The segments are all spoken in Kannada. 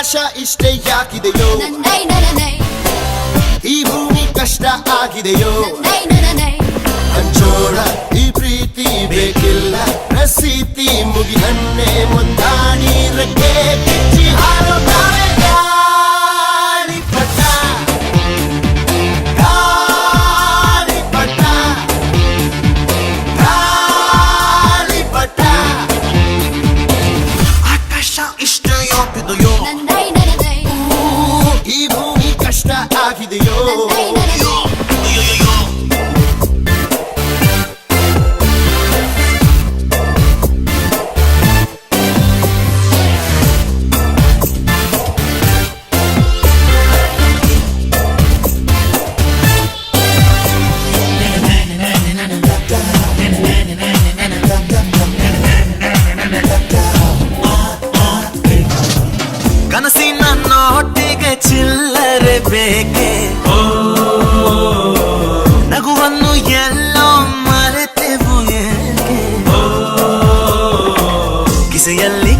ಆಕಾಶ ಇಷ್ಟೇ ಯಾಕಿದೆಯೋ? ಈ ಭೂಮಿ ಕಷ್ಟ ಆಗಿದೆಯೋ? ಹಂಚೋಳ ಈ ಪ್ರೀತಿ ಬೇಕಿಲ್ಲ. ರಸೀತಿ ಮುಗಿದನ್ನೇ ಮುಂದಾಣಿ ರೆಕ್ಕೆ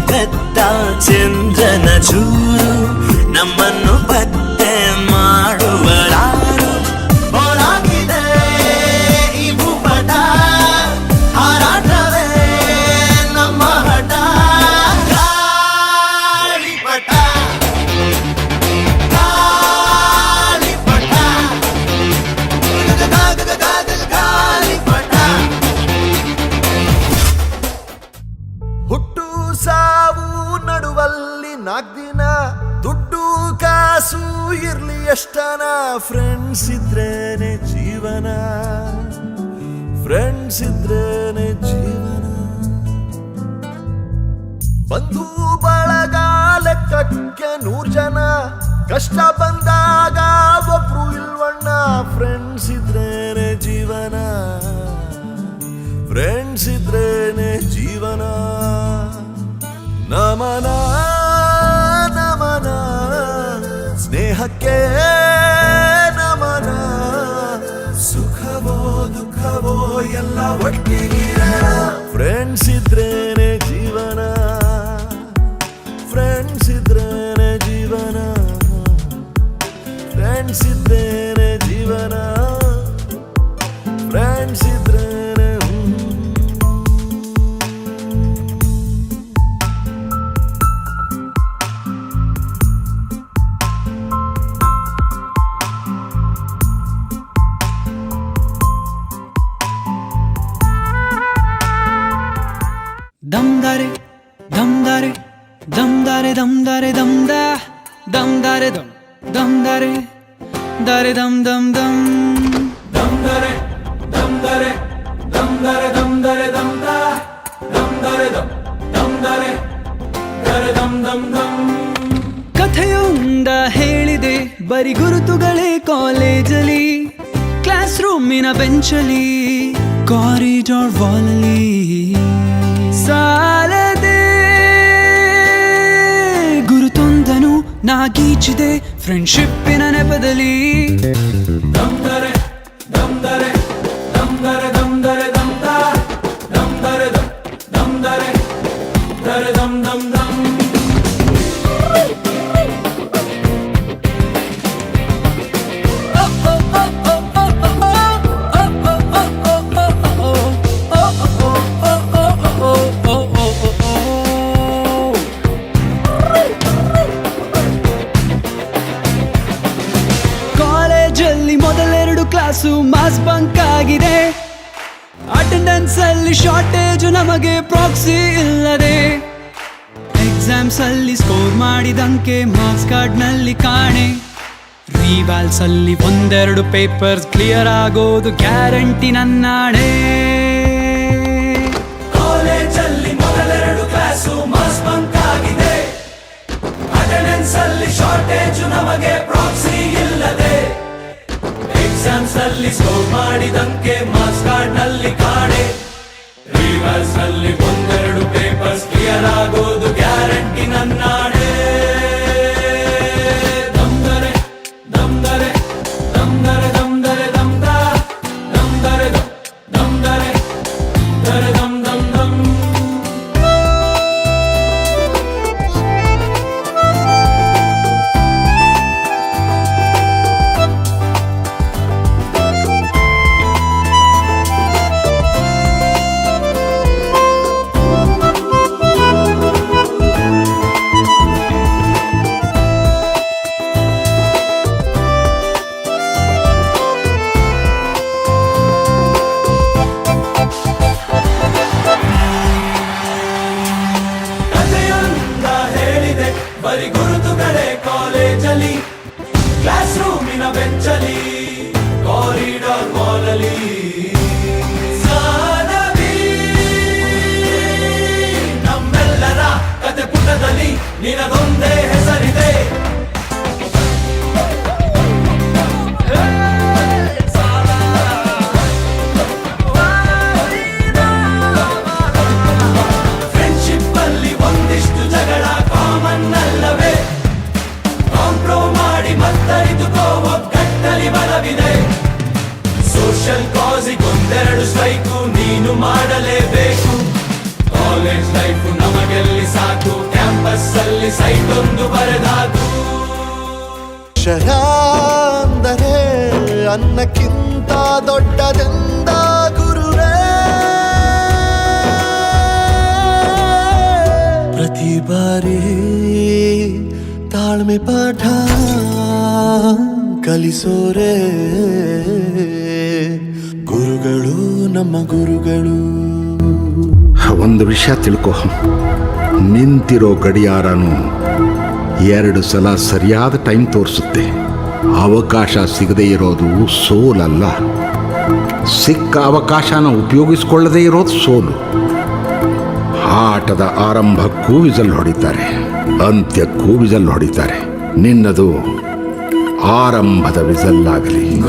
ಕಿಸೆಯಲ್ಲಿ ಕದ್ದ ಚಂದ್ರನ ಚೂರು ನಮ್ಮನ್ನು ನಡುವಲ್ಲಿ ದಿನ ದುಡ್ಡು ಕಾಸು ಇರ್ಲಿ ಎಷ್ಟನ ಫ್ರೆಂಡ್ಸ್ ಇದ್ರೇನೆ ಜೀವನ. ಫ್ರೆಂಡ್ಸ್ ಇದ್ರೇನೆ ಜೀವನ. ಬಂಧು ಬಳಗ ಲೆಕ್ಕಕ್ಕೆ ನೂರ್ ಜನ. ಕಷ್ಟ ಬಂದಾಗ ಒಬ್ರು ಇಲ್ವಣ್ಣ ಫ್ರೆಂಡ್ಸ್ ಇದ್ರೇನೆ ಜೀವನ. ಫ್ರೆಂಡ್ಸ್ ಇದ್ರೇನೆ ಜೀವನ. ನಮನ ಸ್ನೇಹಕ್ಕೆ ನಮನ. ಸುಖವೋ ದುಃಖವೋ ಎಲ್ಲ ಒಟ್ಟಿಗೆ ಫ್ರೆಂಡ್ಸ್ ಇದ್ರೇನೆ ಜೀವನ. ಫ್ರೆಂಡ್ಸ್ ಇದ್ರೇನೆ ಜೀವನ. ಫ್ರೆಂಡ್ಸ್ ಇದ್ರೇನೆ ದಮ್ದಾರೆ ದಮ್ದಾರೆ dum ದಮ್ದಾರೆ ದಮ್ ದಮ್ದಾರೆ ದಾರೆ ದಮ್ ದಮ್ ದಮ್. dum ದಮ್ದಾರೆ ದಮ್ದಾರೆ ದಮ್ದಾರೆ dum ದಮ್ದಾರೆ ದಮ್ ದಮ್ದಾರೆ ದಾರೆ ದಮ್ ದಮ್ ದಮ್ ಕಥೆಯೊಂದ ಹೇಳಿದೆ, ಬರಿ ಗುರುತುಗಳೇ ಕಾಲೇಜಲ್ಲಿ ಕ್ಲಾಸ್ ರೂಮಿನ ಬೆಂಚಲ್ಲಿ ಕಾರಿಡಾರ್ ವಾಲಲ್ಲಿ ನಾಗೀಚಿದೆ ಫ್ರೆಂಡ್ಶಿಪ್ಪಿನ ನೆಪದಲ್ಲಿ. ಕಾಲೇಜಲ್ಲಿ ಮೊದಲೆರಡು ಕ್ಲಾಸು ಮಾಸ್ ಬಂಕ್ ಆಗಿದೆ. ಅಟೆಂಡೆನ್ಸ್ ಅಲ್ಲಿ ಶಾರ್ಟೇಜ್ ನಮಗೆ ಪ್ರಾಕ್ಸಿ ಇಲ್ಲದೆ. ಎಕ್ಸಾಮ್ಸ್ ಅಲ್ಲಿ ಸ್ಕೋರ್ ಮಾಡಿದಂಕೆ ಮಾರ್ಕ್ಸ್ ಕಾರ್ಡ್ನಲ್ಲಿ ಕಾಣೆ. ರಿವಾಲ್ಸ್ ಅಲ್ಲಿ ಒಂದೆರಡು ಪೇಪರ್ಸ್ ಕ್ಲಿಯರ್ ಆಗೋದು ಗ್ಯಾರಂಟಿ ನನ್ನಾಣೆ. ಕಾಲೇಜಲ್ಲಿ ಮೊದಲೆರಡು ಕ್ಲಾಸು ಆಗಿದೆ. ಶಾರ್ಟೇಜ್ ನಮಗೆ ಪ್ರಾಕ್ಸಿ ಇಲ್ಲದೆ. ಎಕ್ಸಾಮ್ಸ್ ಅಲ್ಲಿ ಸ್ಕೋರ್ ಮಾಡಿದಂಕೆ ಮಾಸ್ ಕಾರ್ಡ್ನಲ್ಲಿ ಕಾಣೆ. ರಿವರ್ಸ್ ಒಂದೆರಡು ಪೇಪರ್ಸ್ ಕ್ಲಿಯರ್ ಆಗೋದು ಗ್ಯಾರಂಟಿ ನನ್ನಾಡೆ ಶುರು ಮಾಡಲೇಬೇಕು. ಕಾಲೇಜ್ ಲೈಫ್ ನಮಗೆಲ್ಲಿ ಸಾಕು ಕ್ಯಾಂಪಸ್ ಅಲ್ಲಿ ಸೈಟ್ ಒಂದು ಬರೆದಾಕು ಅಂದರೆ ಅನ್ನಕ್ಕಿಂತ ದೊಡ್ಡದೆಂದ ಗುರುವೇ? ಪ್ರತಿ ಬಾರಿ ತಾಳ್ಮೆ ಪಾಠ ಕಲಿಸೋರೆ? ನಮ್ಮ ಗುರುಗಳು. ಒಂದು ವಿಷಯ ತಿಳ್ಕೊ. ನಿಂತಿರೋ ಗಡಿಯಾರನು ಎರಡು ಸಲ ಸರಿಯಾದ ಟೈಮ್ ತೋರಿಸುತ್ತೆ. ಅವಕಾಶ ಸಿಗದೇ ಇರೋದು ಸೋಲಲ್ಲ. ಸಿಕ್ಕ ಅವಕಾಶನ ಉಪಯೋಗಿಸಿಕೊಳ್ಳದೇ ಇರೋದು ಸೋಲು. ಆಟದ ಆರಂಭಕ್ಕೂ ವಿಸಲ್ ಹೊಡಿತಾರೆ. ಅಂತ್ಯಕ್ಕೂ ವಿಸಲ್ ಹೊಡಿತಾರೆ. ನಿನ್ನದು ಆರಂಭದ ವಿಸಲ್ ಆಗಲಿ